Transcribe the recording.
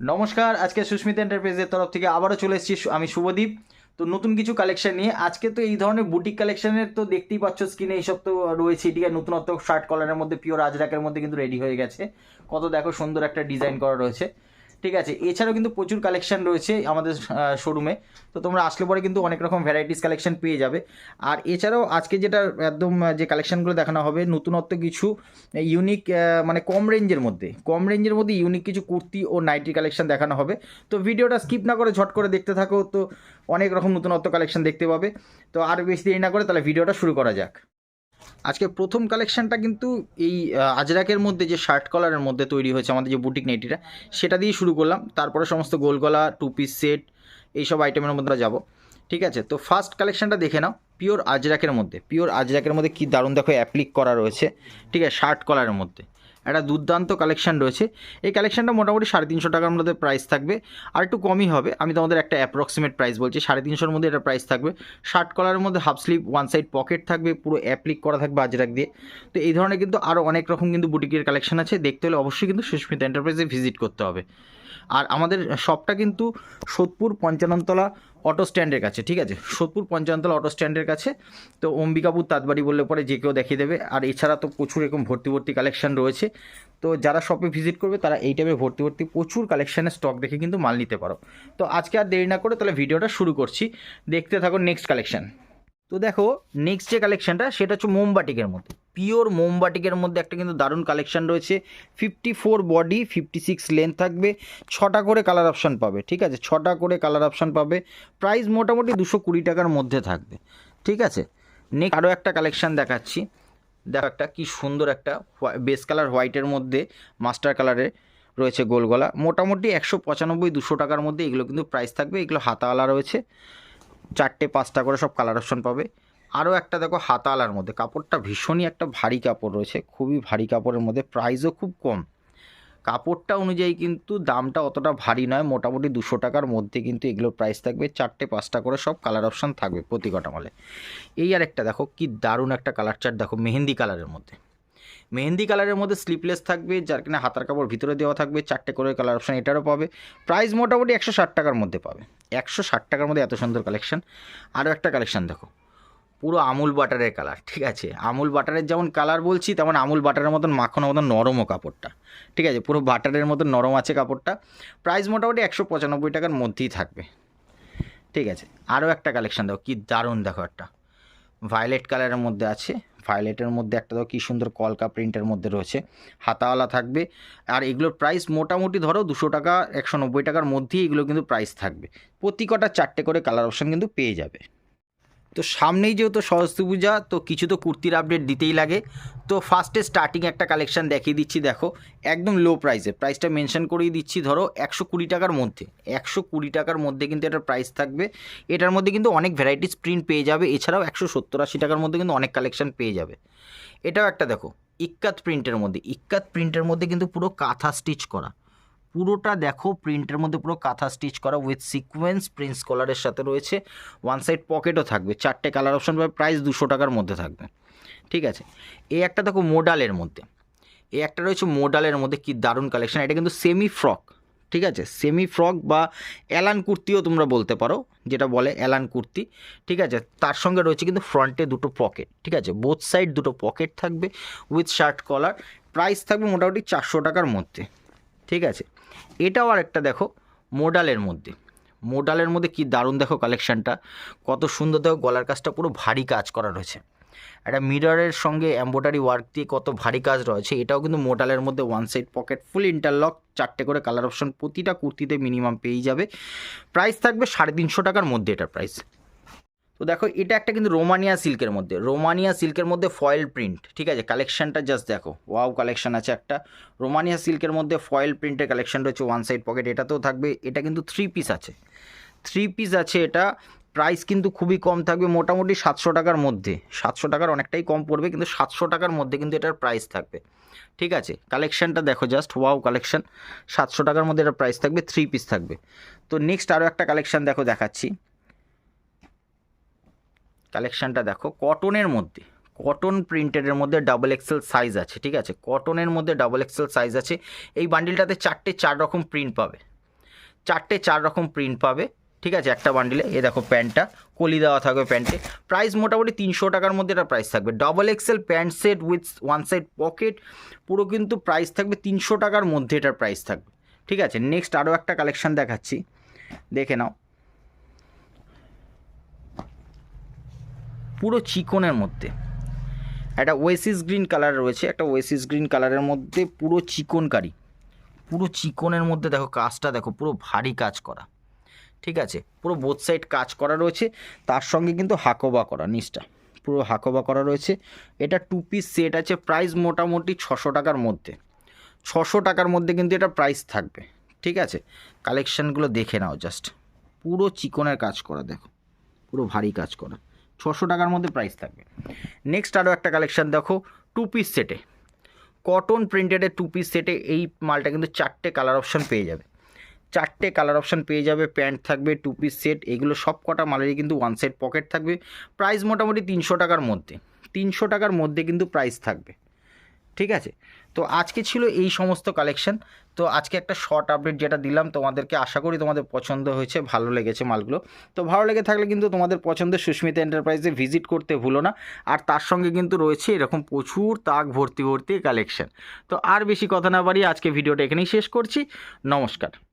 নমস্কার, আজকে সুস্মিতা এন্টারপ্রাইজের তরফ থেকে আবারও চলে এসেছি আমি শুভদীপ। তো নতুন কিছু কালেকশন নিয়ে, আজকে তো এই ধরনের বুটিক কালেকশনের তো দেখতেই পাচ্ছ স্ক্রিনে এইসব তো রয়েছে। ঠিক আছে নতুনত্ব শার্ট কলারের মধ্যে পিওর আজরাকের মধ্যে কিন্তু রেডি হয়ে গেছে। কত দেখো সুন্দর একটা ডিজাইন করা রয়েছে। ঠিক আছে, এছাড়াও কিন্তু প্রচুর কালেকশন রয়েছে আমাদের শোরুমে তো তোমরা আসলে পরে কিন্তু অনেক রকম ভ্যারাইটিস কালেকশন পেয়ে যাবে। আর এছাড়াও আজকে যেটা একদম যে কালেকশানগুলো দেখানো হবে, নতুনত্ব কিছু ইউনিক মানে কম রেঞ্জের মধ্যে, কম রেঞ্জের মধ্যে ইউনিক কিছু কুর্তি ও নাইটি কালেকশন দেখানো হবে। তো ভিডিওটা স্কিপ না করে ঝট করে দেখতে থাকো, তো অনেক রকম নতুনত্ব কালেকশন দেখতে পাবে। তো আর বেশি দেরি না করে তাহলে ভিডিওটা শুরু করা যাক। আজকে প্রথম কালেকশনটা কিন্তু এই আজরাকের মধ্যে যে শার্ট কলারের মধ্যে তৈরি হয়েছে আমাদের যে বুটিক নেটিটা সেটা দিয়ে শুরু করলাম। তারপরে সমস্ত গোল গলা টু পিস সেট এইসব আইটেমের মধ্যে যাব। ঠিক আছে? তো ফার্স্ট কালেকশনটা দেখে নাও পিওর আজরাকের মধ্যে। পিওর আজরাকের মধ্যে কি দারুণ দেখো অ্যাপ্লিক করা রয়েছে। ঠিক আছে? শার্ট কলারের মধ্যে। একটা দুর্দান্ত কালেকশন রয়েছে। এই কালেকশনটা মোটামুটি সাড়ে তিনশো টাকার মধ্যে প্রাইস থাকবে। আর একটু কমই হবে। আমি তোমাদের একটা অ্যাপ্রক্সিমেট প্রাইস বলছি। সাড়ে তিনশোর মধ্যে এটা প্রাইস থাকবে। শার্ট কলারের মধ্যে half sleeve one side pocket থাকবে। পুরো অ্যাপ্লিক করা থাকবে আজরাক দিয়ে। তো এই ধরনের কিন্তু আরও অনেক রকম কিন্তু বুটিকের কালেকশন আছে। দেখতে হলে অবশ্যই কিন্তু সুস্মিতা এন্টারপ্রাইজে ভিজিট করতে হবে। আর আমাদের শপটা কিন্তু সোদপুর পঞ্চাননতলা অটো স্ট্যান্ডের কাছে, ঠিক আছে? সোদপুর পঞ্চাননতলা অটো স্ট্যান্ডের কাছে। তো অম্বিকাপুর তাঁতবাড়ি বললে পরে যে কেউ দেখিয়ে দেবে। আর এছাড়া তো প্রচুর এরকম ভর্তি ভর্তি কালেকশন রয়েছে। তো যারা শপে ভিজিট করবে, তারা এই টাইমে ভর্তি ভর্তি প্রচুর কালেকশানের স্টক দেখে কিন্তু মাল নিতে পারো। তো আজকে আর দেরি না করে তাহলে ভিডিওটা শুরু করছি। দেখতে থাকো নেক্সট কালেকশন তো দেখো নেক্সট যে কালেকশানটা সেটা হচ্ছে মোমবাটিকের মধ্যে। পিওর মোমবাটিকের মধ্যে একটা কিন্তু দারুণ কালেকশন রয়েছে। Fifty four body fifty six length থাকবে। ছটা করে কালার অপশান পাবে, ঠিক আছে? ছটা করে কালার অপশান পাবে। প্রাইস মোটামুটি দুশো কুড়ি টাকার মধ্যে থাকবে, ঠিক আছে? নেক্সট আরও একটা কালেকশন দেখাচ্ছি। দেখো একটা কি সুন্দর একটা বেস কালার হোয়াইটের মধ্যে মাস্টার কালারে রয়েছে গোল গলা। মোটামুটি একশো পঁচানব্বই, দুশো টাকার মধ্যে এগুলো কিন্তু প্রাইস থাকবে। এগুলো হাতাওয়ালা রয়েছে। চারটে, পাঁচটা করে সব কালার অপশন পাবে। আরও একটা দেখো হাতালার মধ্যে। কাপড়টা ভীষণই একটা ভারী কাপড় রয়েছে, খুবই ভারী কাপড়ের মধ্যে প্রাইসও খুব কম। কাপড়টা অনুযায়ী কিন্তু দামটা অতটা ভারী নয়, মোটামুটি দুশো টাকার মধ্যে কিন্তু এগুলোর প্রাইস থাকবে, চারটে পাঁচটা করে সব কালার অপশান থাকবে প্রতি কটা মালে এই আর একটা দেখো, কি দারুণ একটা কালার চার্ট দেখো, মেহেন্দি কালারের মধ্যে। মেহেন্দি কালারের মধ্যে স্লিপলেস থাকবে, যার কিনা হাতার কাপড় ভিতরে দেওয়া থাকবে, চারটে করে কালার অপশান এটারও পাবে। প্রাইস মোটামুটি একশো ষাট টাকার মধ্যে পাবে। একশো ষাট টাকার মধ্যে এত সুন্দর কালেকশান আরও একটা কালেকশান দেখো। পুরো আমুল বাটারের কালার ঠিক আছে? আমুল বাটারের যেমন কালার বলছি, তেমন আমুল বাটারের মতন মাখনের মতন নরমও কাপড়টা, ঠিক আছে? পুরো বাটারের মতন নরম আছে কাপড়টা প্রাইস মোটামুটি একশো পঁচানব্বই টাকার মধ্যেই থাকবে, ঠিক আছে? আরও একটা কালেকশান দেখো, কি দারুণ দেখো একটা। ভায়োলেট কালারের মধ্যে আছে ভায়োলেটের মধ্যে একটা দেখো, কী সুন্দর কলকা প্রিন্টের মধ্যে রয়েছে, হাতাওয়ালা থাকবে, আর এগুলোর প্রাইস মোটামুটি ধরো দুশো টাকা, একশো নব্বই টাকার মধ্যেই এগুলো কিন্তু প্রাইস থাকবে। প্রতি কটা চারটে করে কালার অপশান কিন্তু পেয়ে যাবে। তো সামনেই যেহেতু সরস্বতী পূজা, তো কিছু তো কুর্তির আপডেট দিতেই লাগে। তো ফার্স্টে স্টার্টিং একটা কালেকশন দেখিয়ে দিচ্ছি, দেখো, একদম লো প্রাইসে প্রাইসটা মেনশন করেই দিচ্ছি, ধরো, একশো কুড়ি টাকার মধ্যে। একশো কুড়ি টাকার মধ্যে কিন্তু এটার প্রাইস থাকবে। এটার মধ্যে কিন্তু অনেক ভ্যারাইটিস প্রিন্ট পেয়ে যাবে। এছাড়াও একশো সত্তর আশি টাকার মধ্যে কিন্তু অনেক কালেকশান পেয়ে যাবে। এটাও একটা দেখো, ইক্কাত প্রিন্টের মধ্যে। ইক্কাত প্রিন্টের মধ্যে কিন্তু পুরো কাঁথা স্টিচ করা। পুরোটা দেখো প্রিন্টের মধ্যে পুরো কাঁথা স্টিচ করা উইথ সিকোয়েন্স প্রিন্স কলারের সাথে রয়েছে। ওয়ান সাইড পকেটও থাকবে, চারটে কালার অপশন পাবে প্রাইস দুশো টাকার মধ্যে থাকবে। ঠিক আছে? এই একটা দেখো মোডালের মধ্যে। এই একটা রয়েছে মোডালের মধ্যে, কি দারুণ কালেকশন এটা কিন্তু সেমি ফ্রক ঠিক আছে? সেমি ফ্রক বা অ্যালান কুর্তিও তোমরা বলতে পারো, যেটা বলে অ্যালান কুর্তি। ঠিক আছে? তার সঙ্গে রয়েছে কিন্তু ফ্রন্টে দুটো পকেট ঠিক আছে? বোথ সাইড দুটো পকেট থাকবে উইথ শার্ট কলার প্রাইস থাকবে মোটামুটি চারশো টাকার মধ্যে। ঠিক আছে? এটাও আর একটা দেখো মোডালের মধ্যে। মোডালের মধ্যে কি দারুণ দেখো কালেকশানটা কত সুন্দর দেখো, গলার কাজটা পুরো ভারী কাজ করা রয়েছে। একটা মিররের সঙ্গে এম্ব্রয়ডারি ওয়ার্ক দিয়ে কত ভারী কাজ রয়েছে, এটাও কিন্তু মোডালের মধ্যে one side pocket full interlock চারটে করে কালার অপশন প্রতিটা কুর্তিতে মিনিমাম পেয়েই যাবে। প্রাইস থাকবে সাড়ে তিনশো টাকার মধ্যে এটার প্রাইস তো দেখো, এটা একটা কিন্তু রোমানিয়া সিল্কের মধ্যে, রোমানিয়া সিল্কের মধ্যে ফয়েল প্রিন্ট ঠিক আছে? কালেকশনটা জাস্ট দেখো ওয়াও কালেকশন আছে একটা। রোমানিয়া সিল্কের মধ্যে ফয়েল প্রিন্টের কালেকশন রয়েছে ওয়ান সাইড পকেট এটাতেও থাকবে, এটা কিন্তু থ্রি পিস আছে। থ্রি পিস আছে এটা প্রাইস কিন্তু খুবই কম থাকবে, মোটামুটি সাতশো টাকার মধ্যে। সাতশো টাকার অনেকটাই কম পড়বে, কিন্তু সাতশো টাকার মধ্যে কিন্তু এটার প্রাইস থাকবে। ঠিক আছে? কালেকশানটা দেখো জাস্ট ওয়াও কালেকশন সাতশো টাকার মধ্যে এটার প্রাইস থাকবে থ্রি পিস থাকবে। তো নেক্সট আরও একটা কালেকশন দেখো দেখাচ্ছি। কালেকশানটা দেখো, কটনের মধ্যে, কটন প্রিন্টেডের মধ্যে ডাবল এক্সেল সাইজ আছে, ঠিক আছে? কটনের মধ্যে ডাবল এক্সেল সাইজ আছে, এই বান্ডিলটাতে চারটে চার রকম প্রিন্ট পাবে। চারটে চার রকম প্রিন্ট পাবে, ঠিক আছে? একটা বান্ডিলে এ দেখো প্যান্টটা, কলি দেওয়া থাকবে প্যান্টে। প্রাইস মোটামুটি তিনশো টাকার মধ্যে এটা প্রাইস থাকবে। Double XL pant set with one side pocket পুরো কিন্তু প্রাইস থাকবে তিনশো টাকার মধ্যে এটার প্রাইস থাকবে। ঠিক আছে? নেক্সট আরও একটা কালেকশান দেখাচ্ছি। দেখে নাও। পুরো চিকনের মধ্যে। একটা ওয়েসিস গ্রিন কালার রয়েছে, একটা ওয়েসিস গ্রিন কালারের মধ্যে পুরো চিকনকারি। পুরো চিকনের মধ্যে দেখো কাজটা দেখো, পুরো ভারী কাজ করা। ঠিক আছে? পুরো বোথ সাইড কাজ করা রয়েছে, তার সঙ্গে কিন্তু হাকোবা করা, নিচটা। পুরো হাকোবা করা রয়েছে। এটা টু পিস সেট আছে প্রাইস মোটামুটি ছশো টাকার মধ্যে। ছশো টাকার মধ্যে কিন্তু এটা প্রাইস থাকবে। ঠিক আছে? কালেকশানগুলো দেখে নাও জাস্ট পুরো চিকনের কাজ করা, দেখো। পুরো ভারী কাজ করা। ছশো টাকার মধ্যে প্রাইস থাকবে নেক্সট আরও একটা কালেকশান দেখো টু পিস সেটে কটন প্রিন্টেডের টু পিস সেটে এই মালটা কিন্তু চারটে কালার অপশান পেয়ে যাবে। চারটে কালার অপশান পেয়ে যাবে প্যান্ট থাকবে টু পিস সেট এগুলো সব কটা মালেরই কিন্তু ওয়ান সেট পকেট থাকবে। প্রাইস মোটামুটি তিনশো টাকার মধ্যে। তিনশো টাকার মধ্যে কিন্তু প্রাইস থাকবে। ঠিক আছে? তো আজকে ছিল এই সমস্ত কালেকশন তো আজকে একটা শর্ট আপডেট যেটা দিলাম, তোমাদেরকে আশা করি তোমাদের পছন্দ হয়েছে, ভালো লেগেছে মালগুলো। তো ভালো লেগে থাকলে কিন্তু তোমাদের পছন্দের সুস্মিতা এন্টারপ্রাইজে ভিজিট করতে ভুলো না। আর তার সঙ্গে কিন্তু রয়েছে এরকম প্রচুর তাক ভর্তি ভর্তি কালেকশন তো আর বেশি কথা না বাড়িয়ে আজকে ভিডিওটা এখানেই শেষ করছি। নমস্কার।